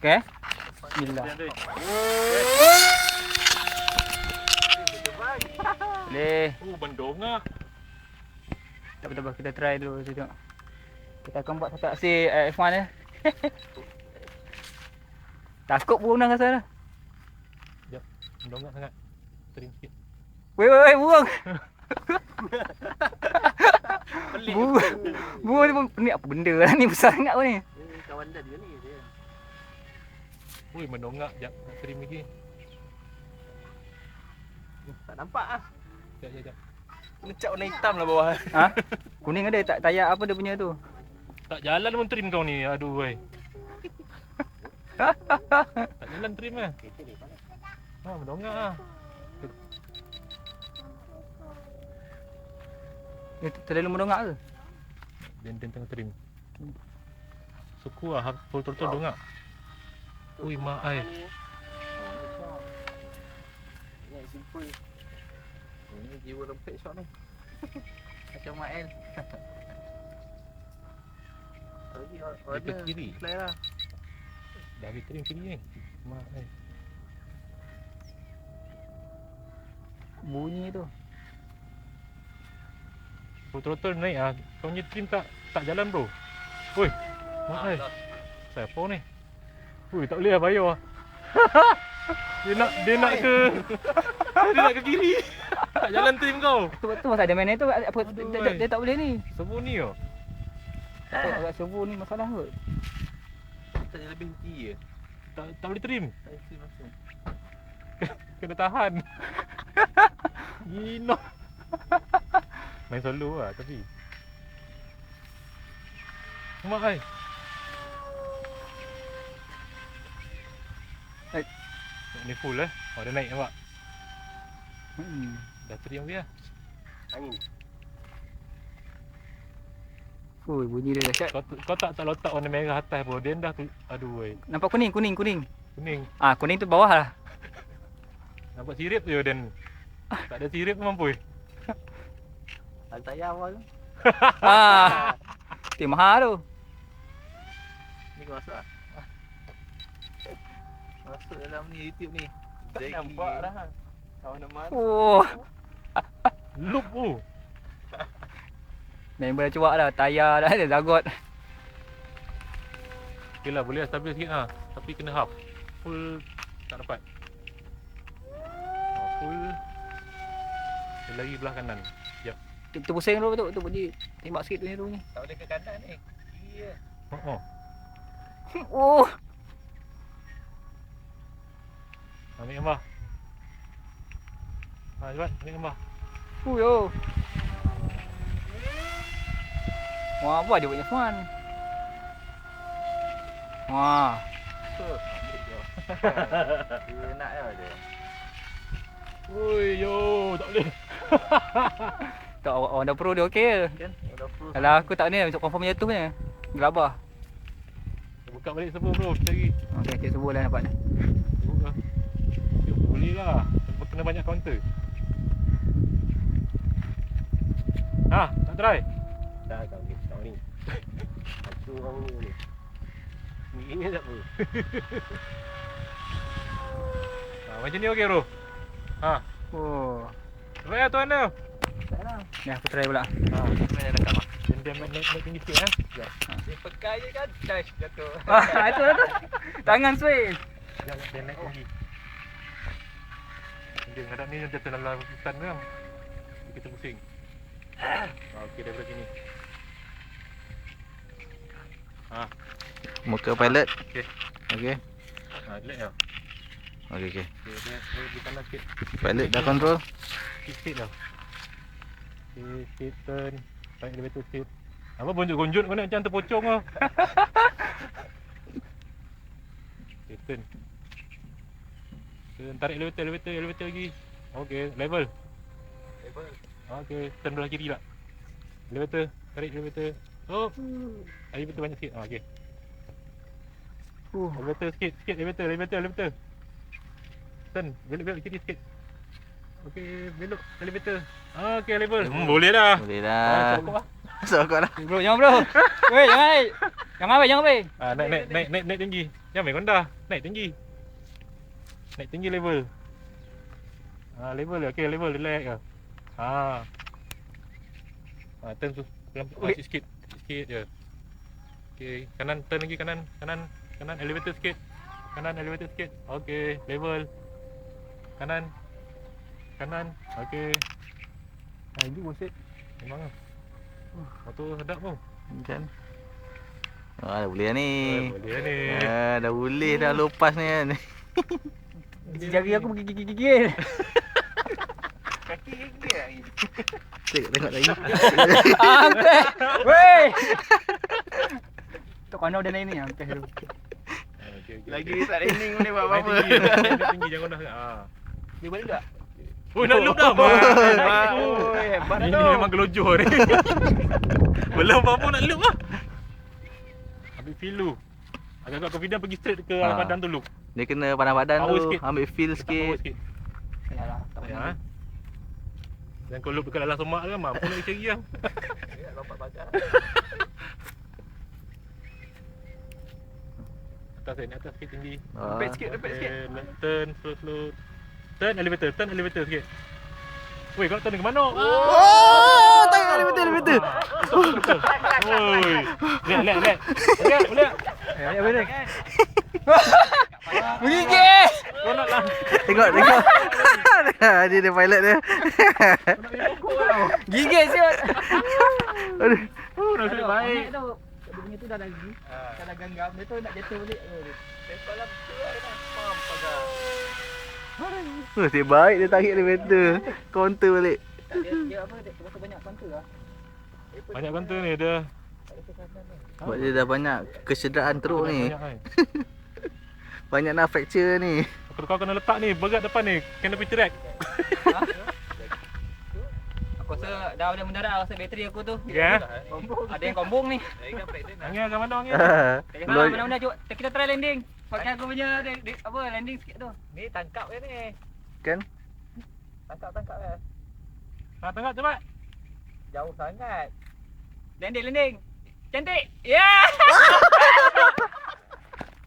Okay. Bismillah. Boleh. Oh, bendong ah. Tak apa-apa, kita try dulu kita tengok. Kita akan buat satu aksi eh, F1 eh. Takut burung dah rasa dah. Bendong ah sangat. Trim sikit. Wei wei wei burung. burung. Burung ni apa benda lah ni besar sangat pun ni. Kawan dah dia ni. Ui, mendongak jap. Nak trim lagi. Tak nampak ah. Jap, jap, jap. Lecak warna hitam lah bawah. Ha? Kuning ada tak tayak apa dia punya tu? Tak jalan pun trim kau ni. Aduh, wei. tak jalan trim ah. Ha, mendongak ah. Dia terlalu mendongak ke? Dia dia tengah trim. Suku ah, full total dongak. Ui, mak ai. Ni simple. Ini jiwa rempit shot ni. Macam Mael. Lagi ke kiri. Fly lah. Dah habis trim kiri ni. Mak ai. Bunyi tu. Throttle naik ah. Kau punya trim tak tak jalan bro. Oi. Mak ai. Siapa ni? Ui, tak boleh lah bayar lah. dia nak dia nak ke dia nak ke kiri. Tak jalan trim kau. Tu tu masa ada main tu apa dia, dia, dia, tak boleh ni. Semua ni oh. Tak tahu agak servo ni masalah kot. Tak lebih henti je. Tak tak boleh trim. Tak langsung. Kena tahan. Gino. Main solo lah tapi. Mak ai. Hai. Ni full eh. Oh dah naik nampak. Hmm. Dah trim dia. Angin. Ui, bunyi dia dahsyat. Kau kau tak tak letak warna merah atas pun. Dia dah tu aduh wei. Nampak kuning, kuning, kuning. Kuning. Ah, kuning tu bawah lah. Nampak sirip je dan tak ada sirip pun mampu. Ada tayar awal tu. ah. Tu mahal tu. Ni kau masuk lah. Masuk dalam ni YouTube ni. Tak Zeki. nampak dah. Kawan nama Oh, Loop tu. member dah cuak dah, tayar dah ada zagot. Okay lah boleh lah stabil sikit lah. Tapi kena half. Full tak dapat. Oh, full. Dia lagi belah kanan. Tu, tu pusing dulu tu, tu bunyi. Tembak sikit tu ni tu ni. Tak boleh ke kanan ni. Kiri je. Oh, oh. Oh, Ambil gambar. Ha, cepat ambil gambar. ui oh. Wah, apa dia punya fun? Wah. Dia nak je dia. Ui, yo, tak boleh. tak orang, dah pro dia okey je. Kan? Kalau aku tak ni, untuk confirm jatuh ni. Gelabah. Buka balik server bro, cari. Okey, okey, sebuah lah dapat. Tengok lah. Boleh lah. Kena banyak counter. Ha, nak try? Dah kau ni. Kau ni. Hancur orang ni. Ni ni tak apa. Ha, macam ni okey bro. Ha, Oh. baik lah tuan dia. Tak lah. Ni aku try pula. Ha, Mana dah rekam ah? dia dia naik naik tinggi sikit eh. Dia pekai je kan. Dash jatuh. Ah, itu lah tu. Tangan swing. Dia, dia naik tinggi. Dia ngadap ni dia jatuh dalam hutan kan. Kita pusing. Ha, okey daripada sini. Ha, Muka pilot. Okey. Okey. ha, relax lah. Okey okey. Dia, dia, dia di kanan sikit. Pilot dah control. Sikit lah. Sikit, sikit, turn. Tarik elevator sikit. Apa bonjot-bonjot kau nak macam terpocong lah. okay, turn. Turn, tarik elevator, elevator, elevator lagi. Okay, level. Level. Okay, turn belah kiri lah. Elevator, tarik elevator. Oh, elevator banyak sikit. Ah, okay. Uh. Elevator sikit, sikit, elevator, elevator, elevator. Turn, belok-belok kiri sikit. Okay, belok elevator. Ah, okay, level. Hmm, boleh lah. Boleh Ah, dah. sokok lah. Sokok lah. Bro, jangan bro. Weh, jangan naik. Jangan weh, jangan weh. Ah, naik naik naik naik naik tinggi. Jangan main rendah. Naik tinggi. Naik tinggi level. Ah, level okey, level relax ah. Ah. Ah, turn tu. Wait. ah, sikit. Sikit je. Okey, kanan turn lagi kanan, kanan, kanan elevator sikit. Kanan elevator sikit. Okey, level. Kanan. Kanan. Okey. Ah, ini buset. Memang ah. Motor sedap tu. Kan? Ah, dah boleh dah ni. Eh, boleh ni. Ah, dah boleh dah lepas ni kan. Jari aku gigil-gigil. Kaki gigi lagi. Tengok tengok lagi. Hampir. Weh. Tu kau dia naik ni tu. Ah, okey, okey, Lagi okey. tak training boleh buat apa-apa. tinggi, naik naik tinggi jangan dah. Ah. Dia boleh tak? Oh, nak loop dah. Dah Ini memang gelojor ni. Belum apa-apa nak loop lah. Ambil feel lu. Agak-agak confident pergi straight ke arah Ah. badan tu loop. Dia kena pandang badan Power tu, sikit. ambil feel power sikit. sikit. Yalah, tak Ya. payah. Dan kalau loop dekat dalam semak kan mampu nak cari lah. Lompat pagar. Atas ni, atas sikit tinggi. Ah. Lempit sikit, lempit sikit. Okay, le- turn slow slow. Turn elevator, turn elevator sikit. Woi, kau turn ke mana? Oh, tengok elevator elevator. Woi. Lihat, lihat, lihat. Lihat, lihat. Eh, ya. Menggigil. Kau nak lah. Tengok tengok. dia dia pilot dia. Gigil siot. Aduh. Oh, nasib baik. Dia punya tu dah lagi. Dah dah genggam. Dia tu nak jatuh balik. Oh, lah betul lah dia. Pagar. Nasib baik dia tarik elevator. Counter balik. Dia, dia apa? Dia banyak counter lah. Banyak kanta ni dia. Sebab dia dah banyak kesederaan teruk ni. Banyak, kan. Banyak nak fracture ni. Kau kau kena letak ni berat depan ni. Canopy track. Aku rasa dah ada mendarat rasa bateri aku tu. Ya. Ada yang kombong ni. Angin agak mana angin? Tak kisah mana-mana jom. Kita try landing. Pakai aku punya apa landing sikit tu. Ni tangkap je ni. Kan? Tangkap-tangkap je. Ha tengok cepat. Jauh sangat. Landing landing. Cantik. Ya. Yeah!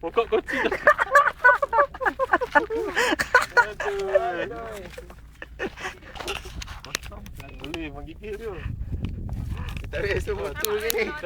Pokok. Aduh. Boleh menggigil tu. Tak boleh semua tu ni. Tak